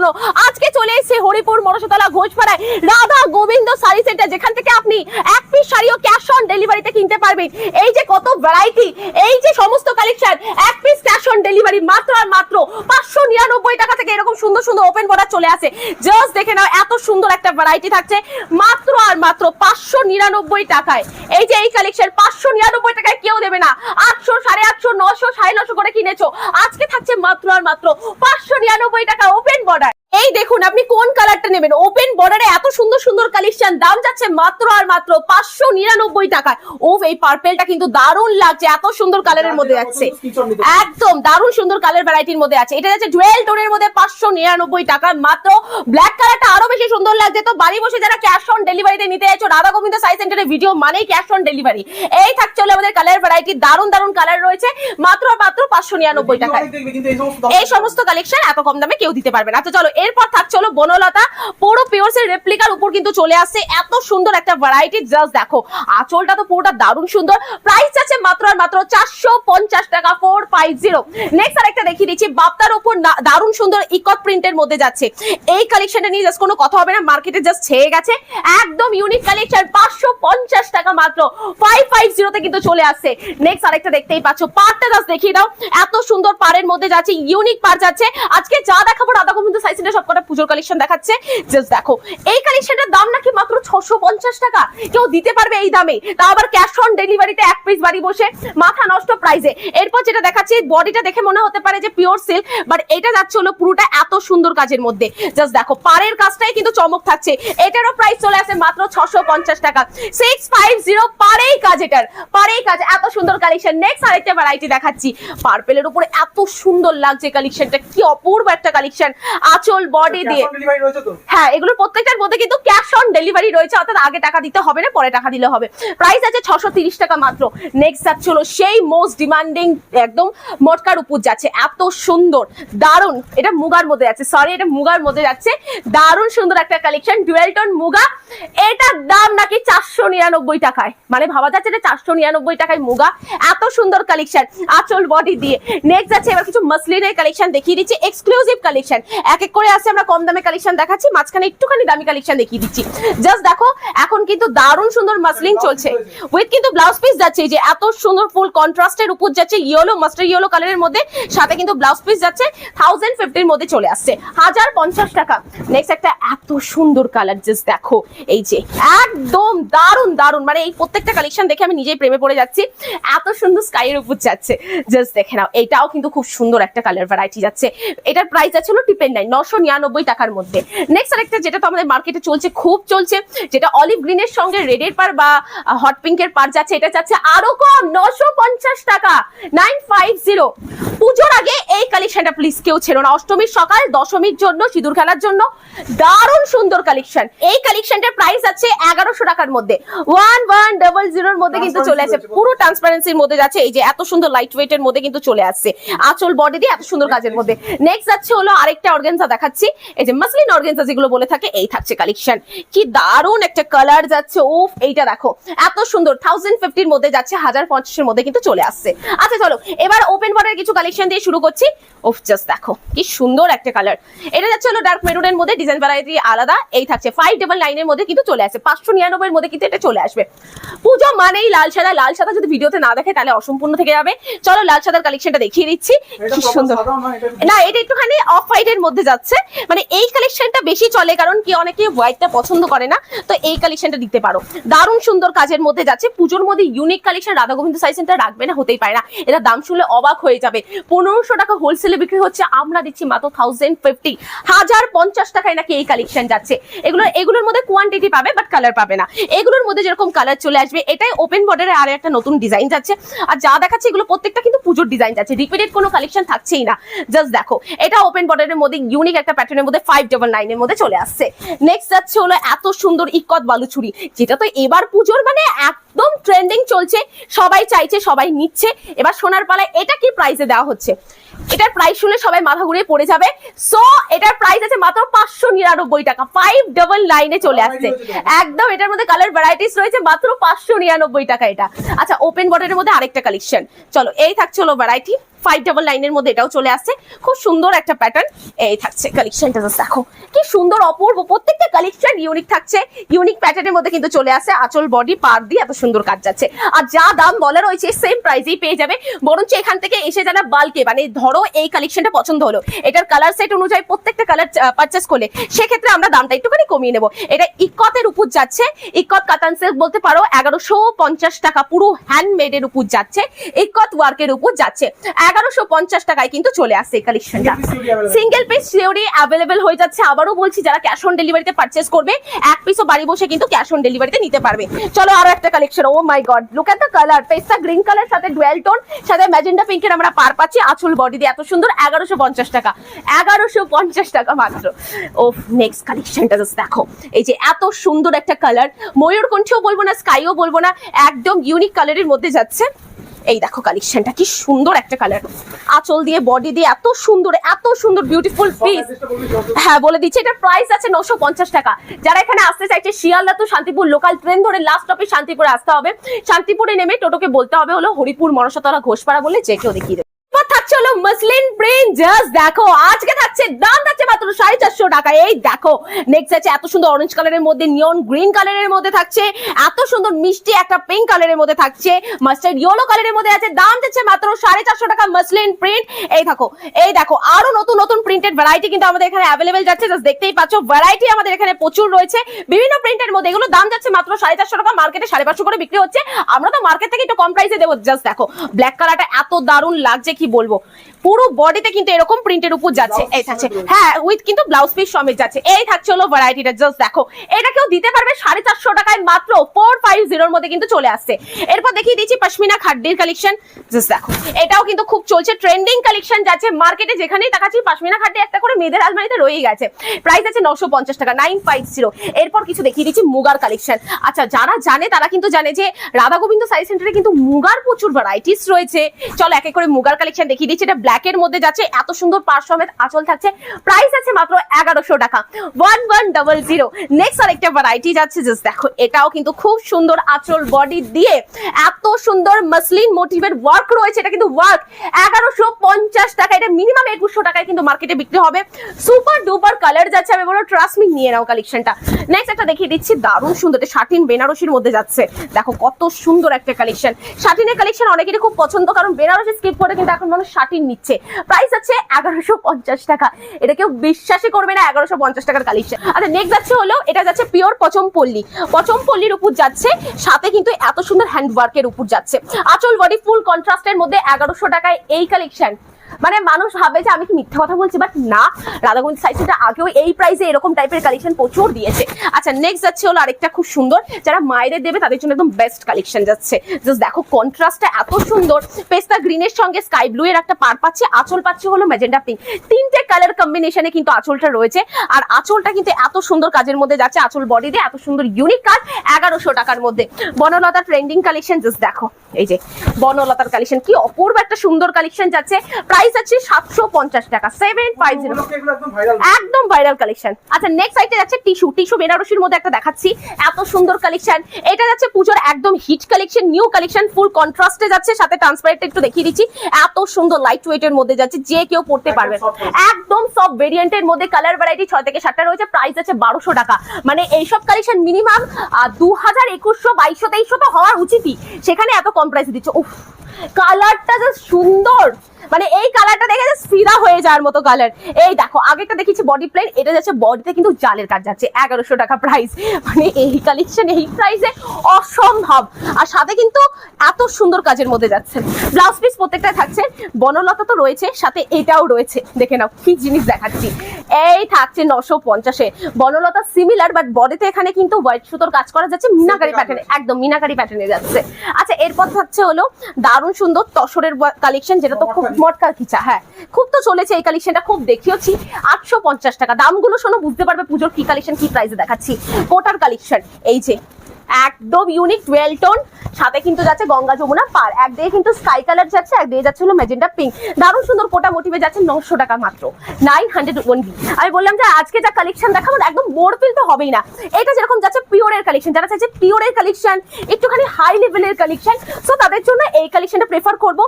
জন্য। আজকে চলে এসেছে হরিপুর মনসতলা ঘোষপাড়ায় রাধা গোবিন্দ শাড়ি সেন্টার যেখান থেকে আপনি এক পিস শাড়িও ক্যাশ অন ডেলিভারিতে কিনতে পারবেন এই যে কত ভ্যারাইটি এই যে সমস্ত কালেকশন এক পিস ক্যাশ অন ডেলিভারি মাত্র আর মাত্র পাঁচশো নিরানব্বই টাকা থেকে এরকম সুন্দর সুন্দর ওপেন বর্ডার চলে আসে। জাস্ট দেখে নাও, এত সুন্দর একটা ভ্যারাইটি থাকছে, মাত্র আর মাত্র পাঁচশো নিরানব্বই টাকায়। এই যে এই কালেকশন পাঁচশো নিরানব্বই টাকায় কেউ দেবে না। আটশো সাড়ে আটশো, নশো সাড়ে নশো করে কিনেছো। আজকে থাকছে মাত্র আর মাত্র পাঁচশো নিরানব্বই টাকা ওপেন বর্ডার এই দেখুন আপনি কোন কালারটা নেবেন? ওপেন বর্ডারে এত সুন্দর সুন্দর কালেকশন দাম যাচ্ছে মাত্র আর মাত্র পাঁচশো নিরানব্বই টাকায়। ও এই পার্পেলটা কিন্তু দারুণ লাগছে এত সুন্দর কালারের মধ্যে যাচ্ছে একদম দারুণ সুন্দর কালার ভ্যারাইটির মধ্যে আছে। এটা যাচ্ছে ডুয়েল টোনের মধ্যে পাঁচশো নিরানব্বই টাকা মাত্র ব্ল্যাক কালারটা আরও বেশি সুন্দর লাগছে। তো বাড়ি বসে যারা ক্যাশ অন ডেলিভারিতে নিতে চাইছো রাধা গোবিন্দ সাই সেন্টারের ভিডিও মানেই ক্যাশ অন ডেলিভারি এই থাকছে হলো আমাদের কালার ভ্যারাইটি দারুণ দারুণ কালার রয়েছে। মাত্র মাত্র পাঁচশো নিরানব্বই টাকায়। এই সমস্ত কালেকশন এত কম দামে কেউ দিতে পারবে না। তো চলো এরপর থাকছে হলো বনলতা, পুরো পিওরস এর রেপ্লিকার উপর কিন্তু চলে আসছে। এত সুন্দর একটা ভ্যারাইটি জাস্ট দেখো। আঁচলটা তো পুরোটা দারুণ সুন্দর। প্রাইস আছে মাত্র আর মাত্র চারশো পঞ্চাশ টাকা ফোর ফাইভ জিরো নেক্সট আরেকটা দেখিয়ে দিচ্ছি। বাপ্তার উপর দারুণ সুন্দর ইকট প্রিন্টের মধ্যে যাচ্ছে। এই কালেকশনটা নিয়ে জাস্ট কোনো কথা হবে না মার্কেটে জাস্ট ছেয়ে গেছে। একদম ইউনিক কালেকশন পাঁচশো পঞ্চাশ টাকা মাত্র। ফাইভ ফাইভ জিরোতে কিন্তু চলে আসছে। নেক্সট আরেকটা দেখতেই পাচ্ছ। পারটা জাস্ট দেখিয়ে দাও। এত সুন্দর পারের মধ্যে যাচ্ছে ইউনিক পার যাচ্ছে। আজকে যা দেখাবো, রাধা গোবিন্দ সাইসিনের সবকটা পুজোর কালেকশন দেখাচ্ছে। জাস্ট দেখো, এই কালেকশনটার দাম নাকি মাত্র ছশো টাকা। কেউ দিতে পারবে এই দামে। তা আবার ক্যাশ অন ডেলিভারিতে এক পিস বাড়ি বসে মাথা নষ্ট প্রাইসে এরপর যেটা দেখাচ্ছি বডিটা দেখে মনে হতে পারে যে পিওর সিল্ক বাট এটা যাচ্ছে হলো পুরোটা এত সুন্দর কাজের মধ্যে। জাস্ট দেখো কাজটাই কিন্তু চমক থাকছে। এটারও প্রাইস চলে আসে মাত্র ছশো টাকা। সিক্স ফাইভ জিরো পাড়েই কাজ এটার। পাড়েই কাজ, এত সুন্দর কালেকশন নেক্সট আরেকটা ভ্যারাইটি দেখাচ্ছি। পার্পেলের উপরে এত সুন্দর লাগছে কালেকশনটা কি অপূর্ব একটা কালেকশন আঁচল বডি দিয়ে। হ্যাঁ এগুলোর প্রত্যেকটার মধ্যে কিন্তু ক্যাশ অন ডেলিভারি রয়েছে অর্থাৎ আগে টাকা দিতে হবে না পরে টাকা দিলে হবে। প্রাইস আছে ছশো টাকা মাত্র। নেক্সট যাচ্ছে হলো সেই মোস্ট ডিমান্ডিং একদম মটকার উপর যাচ্ছে। এত সুন্দর দারুণ এটা মুগার মধ্যে যাচ্ছে। সরি এটা মুগার মধ্যে যাচ্ছে। দারুণ সুন্দর একটা কালেকশন ডুয়েল টোন মুগা। এটার দাম নাকি চারশো নিরানব্বই টাকায়। মানে ভাবা যাচ্ছে এটা চারশো নিরানব্বই টাকায় মুগা। এত সুন্দর কালেকশন আঁচল বডি দিয়ে। নেক্সট আছে এবার কিছু মাসলিনের কালেকশন দেখিয়ে দিচ্ছি এক্সক্লুসিভ কালেকশন এক এক করে আছে আমরা কম দামে কালেকশন দেখাচ্ছি মাঝখানে একটুখানি দামি কালেকশন দেখিয়ে দিচ্ছি। জাস্ট দেখো এখন কিন্তু দারুণ সুন্দর মাসলিন চলছে। উইথ কিন্তু ব্লাউজ পিস যাচ্ছে যে এত সুন্দর ফুল কন্ট্রাস্টের উপর যাচ্ছে ইয়েলো মাস্টার ইয়েলো কালারের মধ্যে সাথে কিন্তু ব্লাউজ পিস যাচ্ছে থাউজেন্ড ফিফটির মধ্যে চলে আসছে। হাজার পঞ্চাশ টাকা। নেক্সট একটা এত সুন্দর কালার জাস্ট দেখো এই যে একদম দারুণ দারুণ। মানে এই প্রত্যেকটা কালেকশন দেখে আমি নিজেই প্রেমে পড়ে যাচ্ছি। এত সুন্দর স্কাইয়ের উপর যাচ্ছে। জাস্ট দেখে নাও এটাও কিন্তু খুব সুন্দর একটা কালার ভ্যারাইটি যাচ্ছে। এটার প্রাইস আছে হলো টিপেন নাই নশো নিরানব্বই টাকার মধ্যে। নেক্সট আরেকটা যেটা তো আমাদের মার্কেটে চলছে, খুব চলছে, যেটা অলিভ গ্রিনের সঙ্গে রেডের পার বা হট পিঙ্কের পার যাচ্ছে, এটা যাচ্ছে আরও কম, নশো পঞ্চাশ টাকা নাইন ফাইভ জিরো পুজোর আগে এই কালেকশনটা প্লিজ কেউ ছিল না। অষ্টমীর সকাল দশমীর জন্য সিঁদুর খেলার জন্য দারুণ সুন্দর কালেকশন এই কালেকশনটার প্রাইস আছে এগারোশো টাকার মধ্যে। ওয়ান ওয়ান ডাবল জিরোর মধ্যে কিন্তু চলে আসে। পুরো ট্রান্সপারেন্সির মধ্যে যাচ্ছে। এই যে এত সুন্দর লাইট ওয়েট এর মধ্যে কিন্তু চলে আসছে। আচল বডি দিয়ে এত সুন্দর কাজের মধ্যে। নেক্সট যাচ্ছে হলো আরেকটা অর্গেনজা দেখাচ্ছি। এই যে মাসলিন অর্গেনজা যেগুলো বলে থাকে এই থাকছে কালেকশন কি দারুণ একটা কালার যাচ্ছে। উফ এইটা দেখো। এত সুন্দর। থাউজেন্ড ফিফটির মধ্যে যাচ্ছে হাজার পঞ্চাশের মধ্যে কিন্তু চলে আসছে। আচ্ছা চলো। এবার ওপেন বর্ডার কিছু কালেকশন দিয়ে শুরু করছি। জাস্ট দেখো কি সুন্দর একটা কালার এটা যাচ্ছে হলো ডার্ক মেরুনের মধ্যে ডিজাইন ভ্যারাইটি আলাদা। এই থাকছে ফাইভ ডাবল নাইনের মধ্যে কিন্তু চলে আসে। পাঁচশো নিরানব্বই মধ্যে কিন্তু এটা চলে আসবে। পুজো মানেই লাল সাদা। লাল সাদা যদি ভিডিওতে না দেখে তাহলে অসম্পূর্ণ থেকে যাবে। চলো লাল সাদার কালেকশনটা দেখিয়ে দিচ্ছি। কি সুন্দর। না এটা একটুখানি অফ হোয়াইট এর মধ্যে যাচ্ছে। মানে এই কালেকশনটা বেশি চলে কারণ কি অনেকে হোয়াইটটা পছন্দ করে না। তো এই কালেকশনটা দিতে পারো। দারুণ সুন্দর কাজের মধ্যে যাচ্ছে। পুজোর মধ্যে ইউনিক কালেকশন রাধা গোবিন্দ সাই সেন্টার রাখবে না হতেই পারে না। এটা দাম শুনলে অবাক হয়ে যাবে। পনেরোশো টাকা হোলসেলে বিক্রি হচ্ছে, আমরা দিচ্ছি মাত্র থাউজেন্ড ফিফটি হাজার পঞ্চাশ টাকায় নাকি এই কালেকশন যাচ্ছে। এগুলো, এগুলোর মধ্যে কোয়ান্টিটি পাবে বাট কালার পাবে না। এগুলোর মধ্যে যেরকম কালার চলে আসবে, এটাই ওপেন বর্ডারে আর একটা নতুন ডিজাইন যাচ্ছে। আর যা দেখাচ্ছে, এগুলো প্রত্যেকটা কিন্তু পুজোর ডিজাইন যাচ্ছে। রিপিটেড কোনো কালেকশন থাকছেই না। জাস্ট দেখো, এটা ওপেন বর্ডারের মধ্যে ইউনিক একটা প্যাটার্নের মধ্যে ফাইভ ডাবল নাইনের মধ্যে চলে আসছে। নেক্সট যাচ্ছে হলো এত সুন্দর ইকত বালুচুরি, যেটা তো এবার পুজোর মানে একদম ট্রেন্ডিং চলছে সবাই চাইছে সবাই নিচ্ছে। এবার সোনার পালায় এটা কি প্রাইসে দেওয়া হচ্ছে? এটার প্রাইস শুনে সবাই মাথা ঘুরে পড়ে যাবে। সো এটার প্রাইস আছে মাত্র পাঁচশো নিরানব্বই টাকা। ফাইভ ডবল লাইনে চলে আসছে। একদম এটার মধ্যে কালার ভ্যারাইটিস রয়েছে মাত্র পাঁচশো নিরানব্বই টাকা এটা। আচ্ছা ওপেন বর্ডারের মধ্যে আরেকটা কালেকশন চলো এই থাকছে হলো ভ্যারাইটি ফাইভ ডাবল লাইনের মধ্যে এটাও চলে আসছে। খুব সুন্দর একটা প্যাটার্ন এই থাকছে কালেকশনটা দেখো। কি সুন্দর অপূর্ব, প্রত্যেকটা কালেকশন ইউনিক থাকছে। ইউনিক প্যাটার্নের মধ্যে কিন্তু চলে আসে আঁচল বডি পার দিয়ে এত সুন্দর কাজ যাচ্ছে। আর যা দাম বলা রয়েছে সেম প্রাইসেই পেয়ে যাবে। বরঞ্চ এখান থেকে এসে যারা বাল্কে মানে ধরো এই কালেকশনটা পছন্দ হলো। এটার কালার সেট অনুযায়ী প্রত্যেকটা কালার পারচেস করলে সেক্ষেত্রে আমরা দামটা একটুখানি কমিয়ে নেব। এটা ইকতের উপর যাচ্ছে। ইকত কাতান সিল্ক বলতে পারো, এগারোশো পঞ্চাশ টাকা পুরো হ্যান্ডমেড এর উপর যাচ্ছে। ইকত ওয়ার্কের উপর যাচ্ছে। এগারোশো পঞ্চাশ টাকায় কিন্তু চলে আসছে এই কালেকশনটা সিঙ্গেল পিস সিওরি অ্যাভেলেবেল হয়ে যাচ্ছে। আবারও বলছি যারা ক্যাশ অন ডেলিভারিতে পারচেস করবে এক পিসও বাড়ি বসে কিন্তু ক্যাশ অন ডেলিভারিতে নিতে পারবে। চলো আরও একটা collection oh my god look at the colour পেস্তা গ্রিন কালার সাথে ডুয়েল টোন সাথে ম্যাজেন্ডা পিঙ্কের আমরা পার পাচ্ছি আঁচল বডি দিয়ে। এত সুন্দর এগারোশো পঞ্চাশ টাকা। এগারোশো পঞ্চাশ টাকা মাত্র। ও নেক্সট কালেকশনটা জাস্ট দেখো। এই যে এত সুন্দর একটা কালার ময়ূরকণ্ঠীও বলব না স্কাইও বলব না একদম ইউনিক কালারের মধ্যে যাচ্ছে। এই দেখো কালেকশনটা কি সুন্দর একটা কালার আঁচল দিয়ে বডি দিয়ে, এত সুন্দর এত সুন্দর বিউটিফুল পিস হ্যাঁ বলে দিচ্ছি, এটার প্রাইস আছে নশো টাকা। যারা এখানে আসতে চাইছে, শিয়ালদা তো শান্তিপুর লোকাল ট্রেন ধরে লাস্ট স্টপে শান্তিপুরে আসতে হবে। শান্তিপুরে নেমে টোটোকে বলতে হবে হলো হরিপুর মনসাতলা ঘোষপাড়া বলে যে কেউ দেখিয়ে থাকছে হলো মসলিন প্রিন্ট জাস্ট দেখো, আজকে থাকছে দাম থাকছে মাত্র সাড়ে চারশো টাকা। এই দেখো নেক্সট আছে এত সুন্দর অরেঞ্জ কালারের মধ্যে নিয়ন গ্রিন কালারের মধ্যে থাকছে, এত সুন্দর মিষ্টি একটা পিঙ্ক কালারের মধ্যে থাকছে মাস্টার্ড ইয়েলো কালারের মধ্যে আছে, দাম যাচ্ছে মাত্র সাড়ে চারশো টাকা মসলিন প্রিন্ট এই দেখো এই দেখো, আরও নতুন নতুন প্রিন্টেড ভ্যারাইটি কিন্তু আমাদের এখানে অ্যাভেলেবেল যাচ্ছে জাস্ট দেখতেই পাচ্ছ ভ্যারাইটি আমাদের এখানে প্রচুর রয়েছে। বিভিন্ন প্রিন্টের মধ্যে, এগুলো দাম যাচ্ছে মাত্র সাড়ে চারশো টাকা মার্কেটে সাড়ে পাঁচশো করে বিক্রি হচ্ছে। আমরা তো মার্কেট থেকে একটু কম প্রাইসে দেবো জাস্ট দেখো ব্ল্যাক কালারটা এত দারুণ লাগছে, কি বলব পুরো বডিতে কিন্তু এরকম প্রিন্টের উপর যাচ্ছে। এই থাকছে। হ্যাঁ উইথ কিন্তু ব্লাউজ পিস সমেত যাচ্ছে। এই থাকছে হলো ভ্যারাইটিটা জাস্ট দেখো। এটা কেউ দিতে পারবে সাড়ে চারশো টাকায় মাত্র ফোর ফাইভ জিরোর মধ্যে কিন্তু চলে আসছে। এরপর দেখিয়ে দিচ্ছি পশমিনা খাড্ডির কালেকশন জাস্ট দেখো। এটাও কিন্তু খুব চলছে। ট্রেন্ডিং কালেকশন যাচ্ছে। মার্কেটে যেখানেই দেখাচ্ছি পশমিনা খাড্ডি একটা করে মেয়েদের আলমারিতে রয়েই গেছে। প্রাইস আছে নশো পঞ্চাশ টাকা নাইন ফাইভ জিরো এরপর কিছু দেখিয়ে দিচ্ছি মুগার কালেকশন আচ্ছা যারা জানে তারা কিন্তু জানে যে রাধা গোবিন্দ সাই সেন্টারে কিন্তু মুগার প্রচুর ভ্যারাইটিস রয়েছে। চলো এক এক করে মুগার কালেকশন দেখিয়ে দিচ্ছি। এটা ব্ল্যাক এর মধ্যে যাচ্ছে, এত সুন্দর পার সমেত আঁচল থাকছে। প্রাইস আছে মাত্র এগারোশো টাকা। One one double zero next আরেকটা ভ্যারাইটি যাচ্ছে জাস্ট দেখো, এটাও কিন্তু খুব সুন্দর আঁচল বডি দিয়ে এত সুন্দর মাসলিন মোটিভের ওয়ার্ক রয়েছে, এটা কিন্তু ওয়ার্ক এগারোশো পঞ্চাশ টাকা, এটা মিনিমাম একুশশো টাকায় কিন্তু মার্কেটে বিক্রি হবে। সুপার ডুপার কালার যাচ্ছে, আমি বলো ট্রাস্টমি নিয়ে নাও কালেকশনটা নেক্সট একটা দেখিয়ে দিচ্ছি, দারুণ সুন্দর, এটা শাটিন বেনারসির মধ্যে যাচ্ছে। দেখো, কত সুন্দর একটা কালেকশন শাটিনের কালেকশন অনেকেরই খুব পছন্দ, কারণ বেনারসি স্কিপ করে কিন্তু এখন মানুষ শাটিন নিচ্ছে। প্রাইস হচ্ছে এগারোশো পঞ্চাশ টাকা। এটা কেউ বিশ্বাসই করবে না এগারোশো পঞ্চাশ টাকার কালেকশন আচ্ছা নেক্সট যাচ্ছে হলো, এটা যাচ্ছে পিওর পচম পল্লী। পচম পল্লীর উপর যাচ্ছে, সাথে কিন্তু এত সুন্দর হ্যান্ডওয়ার্কের উপর যাচ্ছে। আচল বডি ফুল কন্ট্রাস্টের মধ্যে এগারোশো টাকায় এই কালেকশন মানে মানুষ ভাবে যে আমি কি মিথ্যা কথা বলছি বাট না। রাধাগঞ্জ সাইজটা আগেও এই প্রাইসে এরকম টাইপের কালেকশন প্রচুর দিয়েছে। আচ্ছা নেক্সট যাচ্ছে হলো আরেকটা খুব সুন্দর। যারা মায়েদের দেবে, তাদের জন্য একদম বেস্ট কালেকশন যাচ্ছে। জাস্ট দেখো কন্ট্রাস্টটা এত সুন্দর। পেস্তা গ্রিনের সঙ্গে স্কাই ব্লু এর একটা পার পাচ্ছে। আঁচল পাচ্ছে হলো ম্যাজেন্ডা পিঙ্ক তিনটে কালার কম্বিনেশনে কিন্তু আঁচলটা রয়েছে। আর আঁচলটা কিন্তু এত সুন্দর কাজের মধ্যে যাচ্ছে। আঁচল বডি দিয়ে এত সুন্দর ইউনিক কাজ এগারোশো টাকার মধ্যে। বনলতা ট্রেন্ডিং কালেকশন জাস্ট দেখো। এই যে, বনলতার কালেকশন কি অপূর্ব একটা সুন্দর কালেকশন যাচ্ছে। প্রাইস আছে সাতশো পঞ্চাশ টাকা সেভেন ফাইভ জিরো একদম ভাইরাল কালেকশন আচ্ছা নেক্সট সাইটে যাচ্ছে টিস্যু টিস্যু বেনারসির মধ্যে একটা দেখাচ্ছি। এত সুন্দর কালেকশন এটা যাচ্ছে পুজোর একদম hit collection new collection full কন্ট্রাস্টে যাচ্ছে। সাথে ট্রান্সপারেন্ট একটু দেখিয়ে দিচ্ছি। এত সুন্দর লাইট ওয়েটের মধ্যে যাচ্ছে যে কেউ পড়তে পারবে। একদম সব ভেরিয়েন্টের মধ্যে কালার ভ্যারাইটি ছয় থেকে সাতটা রয়েছে প্রাইস আছে বারোশো টাকা। মানে এইসব কালেকশন মিনিমাম দু হাজার একুশশো বাইশশো তেইশশো তো হওয়ার উচিতই। সেখানে এত কম প্রাইসে দিচ্ছে। উফ কালারটা জাস্ট সুন্দর। মানে এই জাস্ট ফিদা হয়ে যাওয়ার মতো কালার এই দেখো আগেটা দেখেছি বডি প্লেন এটা যাচ্ছে বডিতে কিন্তু জালের কাজ যাচ্ছে এগারোশো টাকা প্রাইস মানে এই কালেকশন এই প্রাইসে অসম্ভব। আর সাথে কিন্তু এত সুন্দর কাজের মধ্যে যাচ্ছে। ব্লাউজ পিস প্রত্যেকটা থাকছে বনলতা তো রয়েছে সাথে এটাও রয়েছে। দেখে নাও কি জিনিস দেখাচ্ছি। এই থাকছে নশো পঞ্চাশে। বনলতা সিমিলার বাট বডিতে এখানে কিন্তু হোয়াইট সুতোর কাজ করা যাচ্ছে মিনাকারি প্যাটার্নে একদম মিনাকারি প্যাটার্নে যাচ্ছে। আচ্ছা এরপর থাকছে হলো দারুণ সুন্দর তসরের কালেকশন যেটা তো খুব মটকা খিচা হ্যাঁ। খুব তো চলেছে এই কালেকশনটা খুব দেখিয়েছি আটশো পঞ্চাশ টাকা। দামগুলো শোনো, বুঝতে পারবে পুজোর কি কালেকশন কি প্রাইসে দেখাচ্ছি। কোটার কালেকশন এই যে, একদম ইউনিক টুয়েল টোন সাথে কিন্তু যাচ্ছে গঙ্গা যমুনা পার। এক দিয়ে কিন্তু স্কাই কালার যাচ্ছে, এক দিয়ে যাচ্ছে হলো ম্যাজেন্ডা পিঙ্ক দারুণ সুন্দর কোটা মোটিভে যাচ্ছে নশো টাকা মাত্র নাইন হান্ড্রেড ওনলি আমি বললাম যে আজকে যা কালেকশন দেখাবো, একদম বোর ফিল তো হবেই না। এটা যেরকম যাচ্ছে পিওরের কালেকশন যারা চাইছে পিওরের কালেকশন একটুখানি হাই লেভেলের কালেকশন সো তাদের জন্য এই কালেকশনটা প্রেফার করব।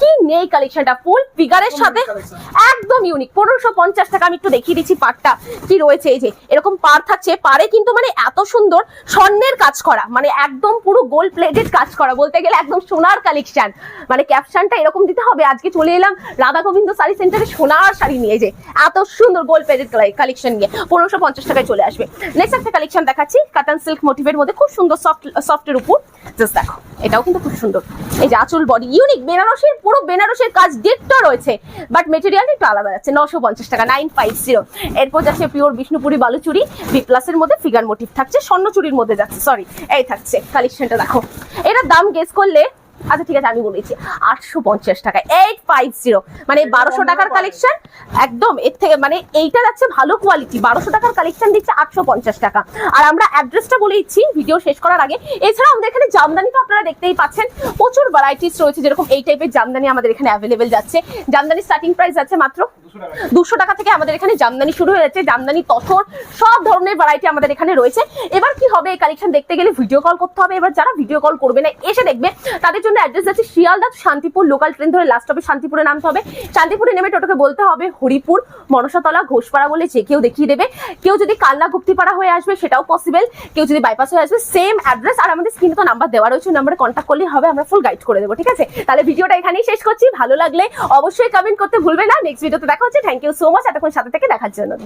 কি নেই কালেকশনটা ফুল ফিগারের সাথে একদম ইউনিক পনেরোশো পঞ্চাশ টাকা আমি একটু দেখিয়ে দিচ্ছি পাড়টা। কি রয়েছে এই যে? এরকম পাড় থাকছে। পাড়ে কিন্তু মানে এত সুন্দর স্বর্ণের কাজ করা। মানে একদম পুরো গোল্ড প্লেটেড কাজ করা। বলতে গেলে একদম সোনার কালেকশন মানে ক্যাপশনটা এরকম দিতে হবে। আজকে চলে এলাম রাধা গোবিন্দ শাড়ি সেন্টারে সোনার শাড়ি নিয়ে যে। এত সুন্দর গোল্ড প্লেটেড কালেকশন নিয়ে। পনেরোশো পঞ্চাশ টাকায় চলে আসবে। নেক্সট একটা কালেকশন দেখাচ্ছি। কাটান সিল্ক মোটিভের মধ্যে খুব সুন্দর সফট সফটের উপর। জাস্ট দেখো এটাও কিন্তু খুব সুন্দর। এই যে আঁচল বডি ইউনিক বেনারসের পুরো বেনারসের কাজ ডেটটা রয়েছে বাট মেটেরিয়াল একটু আলাদা যাচ্ছে নশো পঞ্চাশ টাকা নাইন ফাইভ জিরো এরপর যাচ্ছে পিওর বিষ্ণুপুরি বালুচুরি বি প্লাসের মধ্যে ফিগার মোটিভ থাকছে, স্বর্ণচুরির মধ্যে যাচ্ছে সরি এই থাকছে কালেকশনটা দেখো। এটার দাম গেস করলে আচ্ছা ঠিক আছে আমি বলেছি আটশো পঞ্চাশ টাকা এইট ফাইভ জিরো মানে বারোশো টাকার কালেকশন একদম এর থেকে মানে এইটা যাচ্ছে ভালো কোয়ালিটি বারোশো টাকার কালেকশন দিচ্ছে আটশো পঞ্চাশ টাকা। আর আমরা অ্যাড্রেসটা বলে দিচ্ছি ভিডিও শেষ করার আগে। এছাড়া আমাদের এখানে জামদানি তো আপনারা দেখতেই পাচ্ছেন প্রচুর ভ্যারাইটিস রয়েছে যেরকম এই টাইপের জামদানি আমাদের এখানে অ্যাভেলেবেল যাচ্ছে। জামদানি স্টার্টিং প্রাইস যাচ্ছে মাত্র দুশো টাকা থেকে আমাদের এখানে জামদানি শুরু হয়ে যাচ্ছে জামদানি তথর সব ধরনের ভ্যারাইটি আমাদের এখানে রয়েছে। এবার কি হবে এই কালেকশন দেখতে গেলে ভিডিও কল করতে হবে। এবার যারা ভিডিও কল করবে না এসে দেখবে তাদের জন্য অ্যাড্রেস যাচ্ছে শিয়ালদা, শান্তিপুর লোকাল ট্রেন ধরে লাস্ট হবে শান্তিপুরে নামতে হবে। শান্তিপুরে নেমে টোটোকে বলতে হবে হরিপুর, মনসাতলা, ঘোষপাড়া বলে যে কেউ দেখিয়ে দেবে। কেউ যদি কাল্লা গুপ্তিপাড়া হয়ে আসবে সেটাও পসিবল কেউ যদি বাইপাস হয়ে আসবে সেম অ্যাড্রেস আর আমাদের স্ক্রিনে তো নাম্বার দেওয়া রয়েছে নাম্বারে কন্ট্যাক্ট করলে হবে, আমরা ফুল গাইড করে দেবো, ঠিক আছে? তাহলে ভিডিওটা এখানেই শেষ করছি। ভালো লাগলে অবশ্যই কমেন্ট করতে ভুলবে না। নেক্সট ভিডিওতে দেখা হচ্ছে। থ্যাংক ইউ সো মাচ এতক্ষণ সাথে থেকে দেখার জন্য।